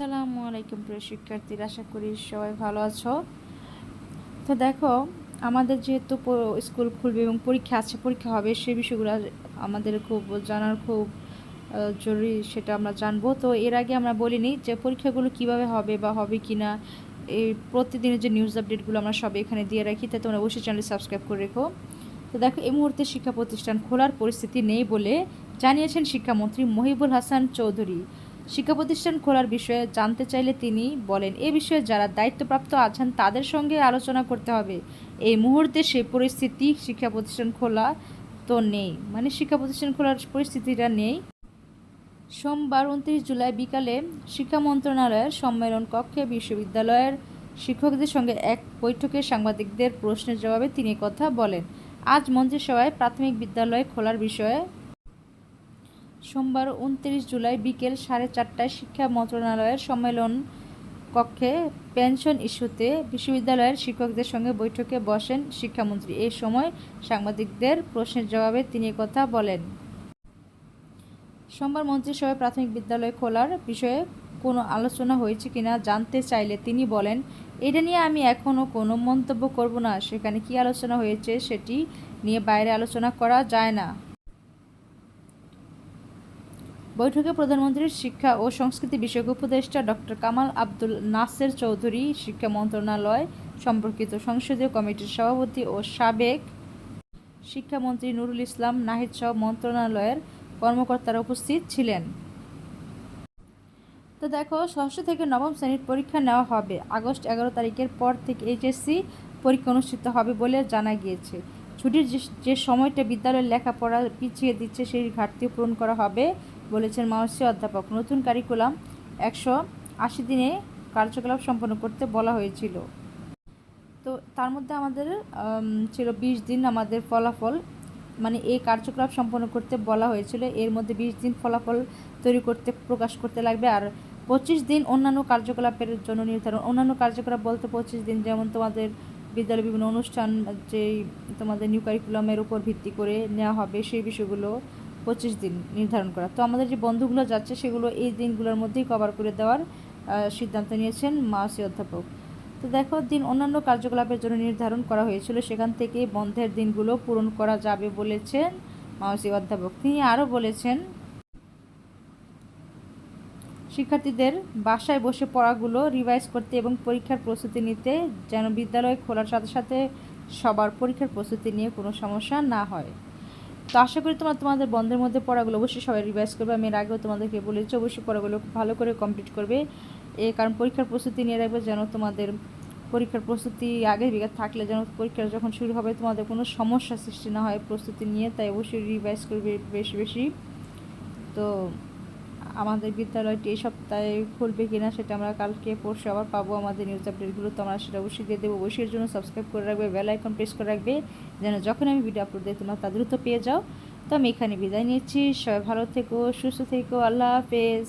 আসসালামু আলাইকুম প্রিয় শিক্ষার্থীরা, আশা করি সবাই ভালো আছো। তো দেখো, আমাদের যেহেতু স্কুল খুলবে এবং পরীক্ষা আছে, পরীক্ষা হবে সেই বিষয়গুলো আমাদের খুব জানার খুব জরুরি সেটা আমরা জানব। তো এর আগে আমরা বলিনি যে পরীক্ষাগুলো কীভাবে হবে বা হবে কি না এই প্রতিদিনের যে নিউজ আপডেটগুলো আমরা সব এখানে দিয়ে রাখি, তাই তোমরা অবশ্যই চ্যানেল সাবস্ক্রাইব করে রেখো। তো দেখো, এই মুহূর্তে শিক্ষা প্রতিষ্ঠান খোলার পরিস্থিতি নেই বলে জানিয়েছেন শিক্ষামন্ত্রী মহিবুল হাসান চৌধুরী। শিক্ষা প্রতিষ্ঠান খোলার বিষয়ে জানতে চাইলে তিনি বলেন, এ বিষয়ে যারা দায়িত্বপ্রাপ্ত আছেন তাদের সঙ্গে আলোচনা করতে হবে। এই মুহূর্তে সে পরিস্থিতি শিক্ষা প্রতিষ্ঠান খোলা তো নেই। মানে শিক্ষা প্রতিষ্ঠান খোলার পরিস্থিতিটা নেই। সোমবার উনত্রিশ জুলাই বিকালে শিক্ষা মন্ত্রণালয়ের সম্মেলন কক্ষে বিশ্ববিদ্যালয়ের শিক্ষকদের সঙ্গে এক বৈঠকে সাংবাদিকদের প্রশ্নের জবাবে তিনি কথা বলেন। আজ মন্ত্রিসভায় প্রাথমিক বিদ্যালয় খোলার বিষয়ে সোমবার উনত্রিশ জুলাই বিকেল সাড়ে চারটায় শিক্ষা মন্ত্রণালয়ের সম্মেলন কক্ষে পেনশন ইস্যুতে বিশ্ববিদ্যালয়ের শিক্ষকদের সঙ্গে বৈঠকে বসেন শিক্ষামন্ত্রী। এ সময় সাংবাদিকদের প্রশ্নের জবাবে তিনি কথা বলেন। সোমবার মন্ত্রিসভায় প্রাথমিক বিদ্যালয় খোলার বিষয়ে কোনো আলোচনা হয়েছে কিনা জানতে চাইলে তিনি বলেন, এটা নিয়ে আমি এখনও কোনো মন্তব্য করব না। সেখানে কি আলোচনা হয়েছে সেটি নিয়ে বাইরে আলোচনা করা যায় না। বৈঠকে প্রধানমন্ত্রীর শিক্ষা ও সংস্কৃতি বিষয়ক উপদেষ্টা ডক্টর কামাল আব্দুল নাসের চৌধুরী শিক্ষা মন্ত্রণালয় সম্পর্কিত সংসদীয় কমিটির সভাপতি ও সাবেক শিক্ষামন্ত্রী নুরুল ইসলাম নাহিদ সহ মন্ত্রণালয়ের কর্মকর্তারা উপস্থিত ছিলেন। তো দেখো, ষষ্ঠ থেকে নবম শ্রেণির পরীক্ষা নেওয়া হবে। আগস্ট এগারো তারিখের পর থেকে এইচএসসি পরীক্ষা অনুষ্ঠিত হবে বলে জানা গিয়েছে। ছুটির যে সময়টা বিদ্যালয়ের লেখাপড়া পিছিয়ে দিচ্ছে, সেই ঘাটতি পূরণ করা হবে। বলেছেন মাওসি অধ্যাপক। নতুন কারিকুলাম একশো আশি দিনে কার্যকলাপ সম্পন্ন করতে বলা হয়েছিল। তো তার মধ্যে আমাদের ছিল বিশ দিন আমাদের ফলাফল মানে এই কার্যকলাপ সম্পন্ন করতে বলা হয়েছিল। এর মধ্যে বিশ দিন ফলাফল তৈরি করতে, প্রকাশ করতে লাগবে। আর পঁচিশ দিন অন্যান্য কার্যকলাপের জন্য নির্ধারণ, অন্যান্য কার্যকলাপ বলতে পঁচিশ দিন যেমন তোমাদের বিদ্যালয়ে বিভিন্ন অনুষ্ঠান, যেই তোমাদের নিউ কারিকুলামের উপর ভিত্তি করে নেওয়া হবে, সেই বিষয়গুলো পঁচিশ দিন নির্ধারণ করা। তো আমাদের যে বন্ধুগুলো যাচ্ছে, সেগুলো এই দিনগুলোর মধ্যেই কভার করে দেওয়ার সিদ্ধান্ত নিয়েছেন মাসি অধ্যাপক। তো দেখো, দিন অন্যান্য কার্যকলাপের জন্য নির্ধারণ করা হয়েছিল। সেখান থেকে বন্ধের দিনগুলো পূরণ করা যাবে বলেছেন মাওসি অধ্যাপক। তিনি আরও বলেছেন, শিক্ষার্থীদের বাসায় বসে পড়াগুলো রিভাইজ করতে এবং পরীক্ষার প্রস্তুতি নিতে যেন বিদ্যালয় খোলার সাথে সাথে সবার পরীক্ষার প্রস্তুতি নিয়ে কোনো সমস্যা না হয়। তো আশা করি তোমার, তোমাদের বন্ধের মধ্যে পড়াগুলো অবশ্যই সবাই রিভাইজ করবে। আমি এর আগেও তোমাদেরকে বলেছি, অবশ্যই পড়াগুলো ভালো করে কমপ্লিট করবে। এ, কারণ পরীক্ষার প্রস্তুতি নিয়ে রাখবে যেন তোমাদের পরীক্ষার প্রস্তুতি আগে বিঘা থাকলে যেন পরীক্ষা যখন শুরু হবে তোমাদের কোনো সমস্যা সৃষ্টি না হয় প্রস্তুতি নিয়ে, তাই অবশ্যই রিভাইজ করবে বেশি বেশি। তো আমাদের বিদ্যালয়টি এই সপ্তাহে খুলবে কিনা সেটা আমরা কালকে পরশু আবার পাবো আমাদের নিউজ আপডেটগুলো তো আমরা সেটা অবশ্যই দিয়ে দেবো। অবশ্যই জন্য সাবস্ক্রাইব করে রাখবে বেল আইকন প্রেস করে রাখবে, যেন যখন আমি ভিডিও আপলোড দিই তোমরা তা দ্রুত পেয়ে যাও। তো আমি এখানে বিদায় নিচ্ছি। সবাই ভালো থেকো, সুস্থ থেকো, আল্লাহ হাফেজ।